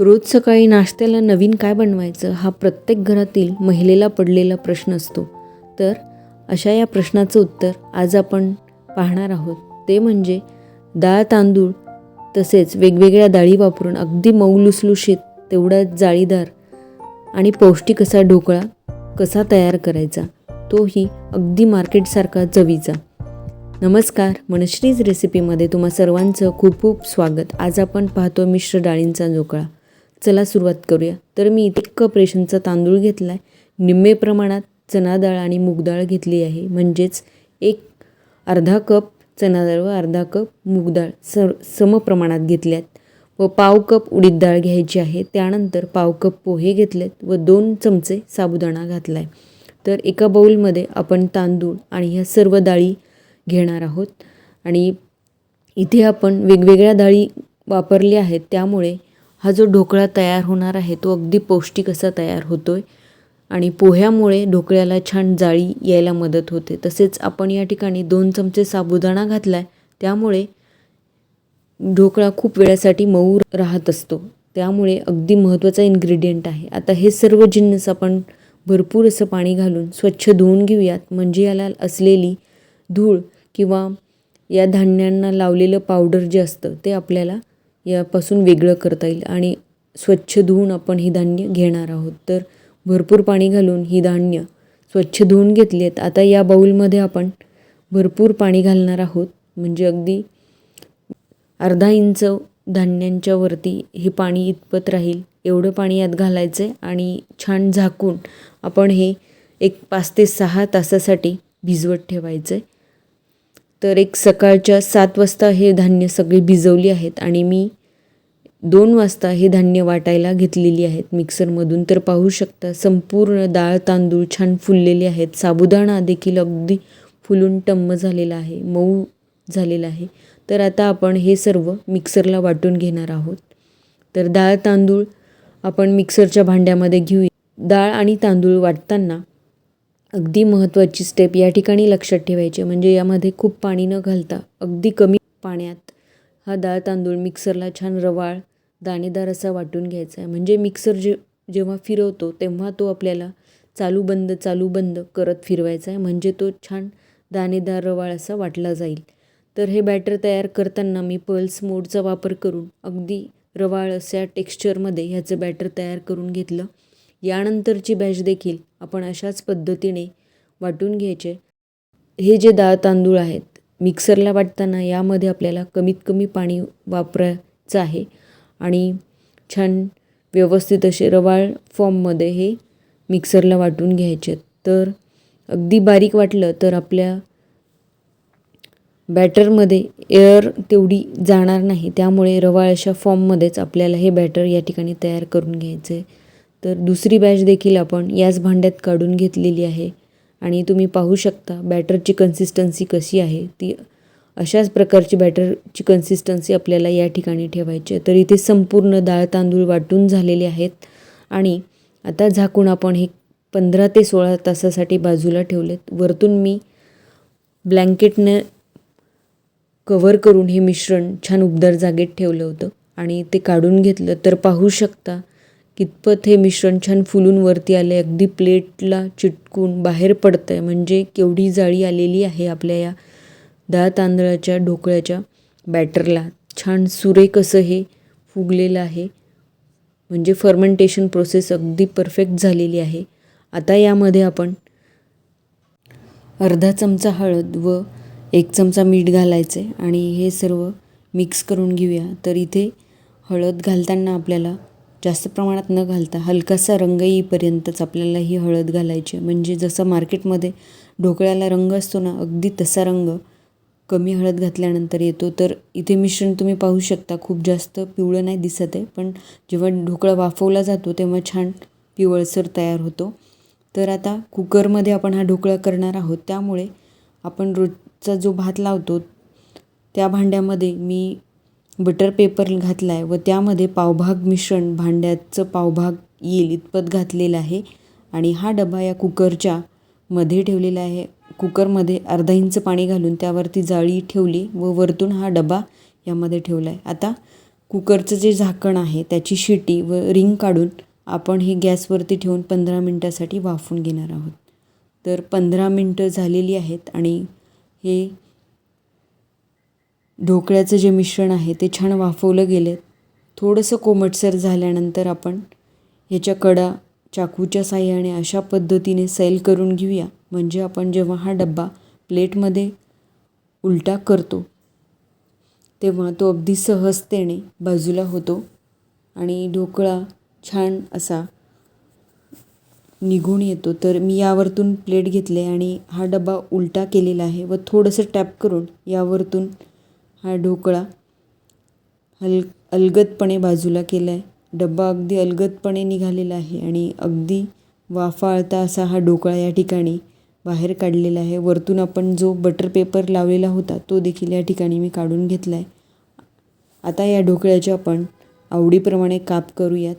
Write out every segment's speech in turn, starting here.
रोज सकाळी नाश्त्याला नवीन काय बनवायचं हा प्रत्येक घरातील महिलेला पडलेला प्रश्न असतो. तर अशा या प्रश्नाचं उत्तर आज आपण पाहणार आहोत. ते म्हणजे डाळ तांदूळ तसेच वेगवेगळ्या डाळी वापरून अगदी मऊ लुसलुशीत तेवढाच जाळीदार आणि पौष्टिक असा ढोकळा कसा तयार करायचा तोही अगदी मार्केटसारखा चवीचा. नमस्कार मनश्रीज रेसिपीमध्ये तुम्हा सर्वांचं खूप खूप स्वागत. आज आपण पाहतो मिश्र डाळींचा ढोकळा. चला सुरुवात करूया. तर मी इथे कप रेशनचा तांदूळ घेतला आहे निम्मे प्रमाणात चणा डाळ आणि मूग डाळ घेतली आहे. म्हणजेच एक अर्धा कप चणा डाळ व अर्धा कप मूग डाळ सर समप्रमाणात घेतल्यात. व पाव कप उडीद डाळ घ्यायची आहे. त्यानंतर पाव कप पोहे घेतलेत व दोन चमचे साबुदाणा घातला आहे तर एका बाऊलमध्ये आपण तांदूळ आणि ह्या सर्व डाळी घेणार आहोत. आणि इथे आपण वेगवेगळ्या डाळी वापरल्या आहेत. त्यामुळे हा जो ढोकळा तयार होणार आहे तो अगदी पौष्टिक असा तयार होतो आहे आणि पोह्यामुळे ढोकळ्याला छान जाळी यायला मदत होते. तसेच आपण या ठिकाणी दोन चमचे साबुदाणा घातला आहे त्यामुळे ढोकळा खूप वेळासाठी मऊ राहत असतो. त्यामुळे अगदी महत्त्वाचा इन्ग्रेडियंट आहे. आता हे सर्व जिन्नस आपण भरपूर असं पाणी घालून स्वच्छ धुवून घेऊयात. म्हणजे याला असलेली धूळ किंवा या धान्यांना लावलेलं पावडर जे असतं ते आपल्याला यापासून वेगळं करता येईल. आणि स्वच्छ धुवून आपण ही धान्य घेणार आहोत. तर भरपूर पाणी घालून ही धान्य स्वच्छ धुवून घेतली आहेत. आता या बाऊलमध्ये आपण भरपूर पाणी घालणार आहोत. म्हणजे अगदी अर्धा इंच धान्यांच्या वरती हे पाणी इतपत राहील. एवढं पाणी यात घालायचं आहे आणि छान झाकून आपण हे एक पाच ते सहा तासासाठी भिजवत ठेवायचं आहे तर एक सकाळच्या सात वाजता हे धान्य सगळी भिजवली आहेत आणि मी दोन वाजता हे धान्य वाटायला घेतलेली आहेत. मिक्सरमधून तर पाहू शकता संपूर्ण डाळ तांदूळ छान फुललेले आहेत. साबुदाणा देखील अगदी फुलून टम्म झालेला आहे मऊ झालेला आहे. तर आता आपण हे सर्व मिक्सरला वाटून घेणार आहोत. तर डाळ तांदूळ आपण मिक्सरच्या भांड्यामध्ये घेऊया. डाळ आणि तांदूळ वाटताना अगदी महत्त्वाची स्टेप या ठिकाणी लक्षात ठेवायची म्हणजे यामध्ये खूप पाणी न घालता अगदी कमी पाण्यात हा डाळ तांदूळ मिक्सरला छान रवाळ दाणेदार असा वाटून घ्यायचा आहे. म्हणजे मिक्सर जे जेव्हा फिरवतो तेव्हा तो आपल्याला चालू बंद चालू बंद करत फिरवायचा आहे. म्हणजे तो छान दाणेदार रवाळ असा वाटला जाईल. तर हे बॅटर तयार करताना मी पल्स मोडचा वापर करून अगदी रवाळ अशा टेक्स्चरमध्ये ह्याचं बॅटर तयार करून घेतलं. यानंतरची बॅच देखील आपण अशाच पद्धतीने वाटून घ्यायचे. हे जे डाळ तांदूळ आहेत मिक्सरला वाटताना यामध्ये आपल्याला कमीत कमी पाणी वापरायचं आहे. आणि छान व्यवस्थित असे रवाळ फॉर्ममध्ये हे मिक्सरला वाटून घ्यायचे. तर अगदी बारीक वाटलं तर आपल्या बॅटरमध्ये एअर तेवढी जाणार नाही. त्यामुळे रवाळ अशा फॉर्ममध्येच आपल्याला हे बॅटर या ठिकाणी तयार करून घ्यायचं. आहे तर दुसरी बॅच देखील आपण याच भांड्यात काढून घेतलेली आहे. आणि तुम्ही पाहू शकता बॅटरची कन्सिस्टन्सी कशी आहे. ती अशाच प्रकारची बॅटरची कन्सिस्टन्सी आपल्याला या ठिकाणी ठेवायची आहे. तर इथे संपूर्ण डाळ तांदूळ वाटून झालेले आहेत. आणि आता झाकून आपण हे पंधरा ते सोळा तासासाठी बाजूला ठेवलेत. वरतून मी ब्लँकेटनं कवर करून हे मिश्रण छान उबदार जागेत ठेवलं होतं. आणि ते काढून घेतलं. तर पाहू शकता कितपत हे मिश्रण छान फुलून वरती आले अगदी प्लेटला चिटकून बाहेर पडतं आहे म्हणजे केवढी जाळी आलेली आहे आपल्या या डाळ तांदळाच्या ढोकळ्याच्या बॅटरला छान सुरेख असं हे फुगलेलं आहे. म्हणजे फर्मेंटेशन प्रोसेस अगदी परफेक्ट झालेली आहे. आता यामध्ये आपण अर्धा चमचा हळद व एक चमचा मीठ घालायचं आहे आणि हे सर्व मिक्स करून घेऊया. तर इथे हळद घालताना आपल्याला जास्त प्रमाणात न घालता हलकासा रंग येईपर्यंतच आपल्याला ही हळद घालायची म्हणजे जसं मार्केटमध्ये ढोकळ्याला रंग असतो ना अगदी तसा रंग कमी हळद घातल्यानंतर येतो. तर इथे मिश्रण तुम्ही पाहू शकता खूप जास्त पिवळं नाही दिसत आहे पण जेव्हा ढोकळा वाफवला जातो तेव्हा छान पिवळसर तयार होतो. तर आता कुकरमध्ये आपण हा ढोकळा करणार आहोत. त्यामुळे आपण रोजचा जो भात लावतो त्या भांड्यामध्ये मी बटर पेपर घातला आहे व त्यामध्ये पावभाग मिश्रण भांड्याचं पावभाग येईल इतपत घातलेलं आहे. आणि हा डबा या कुकरच्या मध्ये ठेवलेला आहे. कुकरमध्ये अर्धा इंच पाणी घालून त्यावरती जाळी ठेवली व वरतून हा डबा यामध्ये ठेवला आहे आता कुकरचं जे झाकण आहे त्याची शिटी व रिंग काढून आपण हे गॅसवरती ठेवून पंधरा मिनटासाठी वाफून घेणार आहोत. तर पंधरा मिनटं झालेली आहेत आणि हे ढोकळ्याचं जे मिश्रण आहे ते छान वाफवलं गेलं थोडंसं कोमटसर झाल्यानंतर आपण ह्याच्या कडा चाकूच्या साह्याने अशा पद्धतीने सैल करून घेऊया. म्हणजे आपण जेव्हा हा डब्बा प्लेटमध्ये उलटा करतो तेव्हा तो अगदी सहजतेने बाजूला होतो आणि ढोकळा छान असा निघून येतो. तर मी यावरतून प्लेट घेतले आणि हा डबा उलटा केलेला आहे व थोडंसं टॅप करून यावरतून हा ढोकळा हल अलगदपणे बाजूला केला आहे डब्बा अगदी अलगदपणे निघालेला आहे आणि अगदी वाफाळता असा हा ढोकळा या ठिकाणी बाहेर काढलेला आहे. वरतून आपण जो बटर पेपर लावलेला होता तो देखील या ठिकाणी मी काढून घेतला आहे आता या ढोकळ्याचे आपण आवडीप्रमाणे काप करूयात.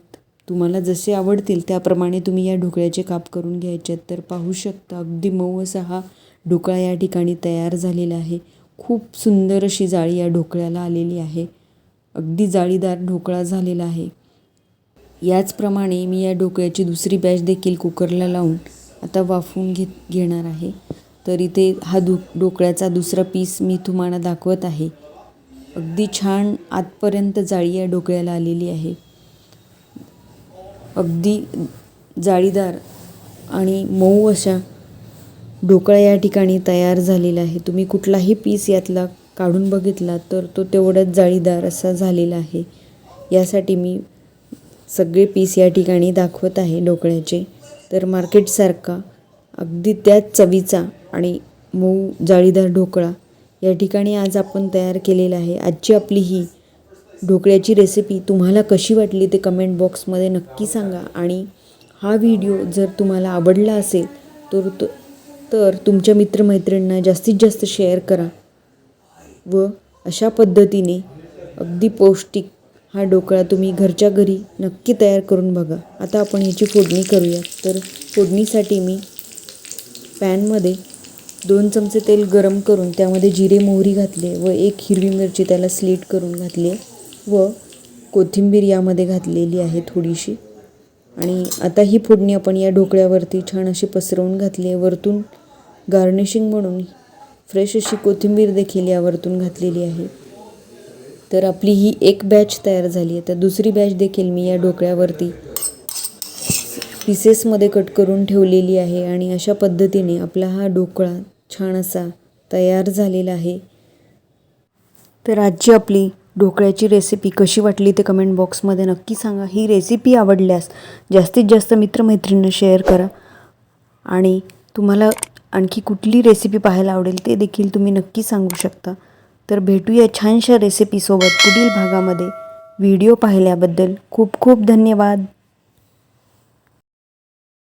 तुम्हाला जसे आवडतील त्याप्रमाणे तुम्ही या ढोकळ्याचे काप करून घ्यायचे तर पाहू शकता अगदी मऊ असा हा ढोकळा या ठिकाणी तयार झालेला आहे. खूप सुंदर अशी जाळी या ढोकळ्याला आलेली आहे. अगदी जाळीदार ढोकळा झालेला आहे. याचप्रमाणे मी या ढोकळ्याची दुसरी बॅच देखील कुकरला लावून आता वाफवून घेत घेणार आहे. तर इथे हा दु ढोकळ्याचा दुसरा पीस मी तुम्हाला दाखवत आहे. अगदी छान आतपर्यंत जाळी या ढोकळ्याला आलेली आहे. अगदी जाळीदार आणि मऊ अशा ढोकळा या ठिकाणी तयार झालेला आहे तुम्ही कुठलाही पीस यातला काढून बघितला तर तो तेवढाच जाळीदार असा झालेला आहे. यासाठी मी सगळे पीस या ठिकाणी दाखवत आहे ढोकळ्याचे तर मार्केटसारखा अगदी त्याच चवीचा आणि मऊ जाळीदार ढोकळा. या ठिकाणी आज आपण तयार केलेला आहे आजची आपली ही ढोकळ्याची रेसिपी तुम्हाला कशी वाटली ते कमेंट बॉक्समध्ये नक्की सांगा आणि हा व्हिडिओ जर तुम्हाला आवडला असेल तर तर तुमच्या मित्रमैत्रिणींना जास्तीत जास्त शेअर करा व अशा पद्धतीने अगदी पौष्टिक हा ढोकळा तुम्ही घरच्या घरी नक्की तयार करून बघा. आता आपण याची फोडणी करूया तर फोडणीसाठी मी पॅनमध्ये दोन चमचे तेल गरम करून त्यामध्ये जिरे मोहरी घातले व एक हिरवी मिरची त्याला स्लीट करून घातली व कोथिंबीर यामध्ये घातलेली आहे थोडीशी. आणि आता ही फोडणी आपण या ढोकळ्यावरती छान अशी पसरवून घातली आहे. वरतून गार्निशिंग म्हणून फ्रेश अशी कोथिंबीर देखील यावरतून घातलेली आहे. तर आपली ही एक बॅच तयार झाली आहे. तर दुसरी बॅच देखील मी या ढोकळ्यावरती पीसेसमध्ये कट करून ठेवलेली आहे आणि अशा पद्धतीने आपला हा ढोकळा छान असा तयार झालेला आहे. तर आजची आपली ढोकळ्याची रेसिपी कशी वाटली ते कमेंट बॉक्समध्ये नक्की सांगा. ही रेसिपी आवडल्यास जास्तीत जास्त मित्रमैत्रिणींना शेअर करा. आणि तुम्हाला आणखी कुठली रेसिपी पाहायला आवडेल ते देखील तुम्ही नक्की सांगू शकता. तर भेटूया छानशा रेसिपीसोबत पुढील भागामध्ये. व्हिडिओ पाहिल्याबद्दल खूप खूप धन्यवाद.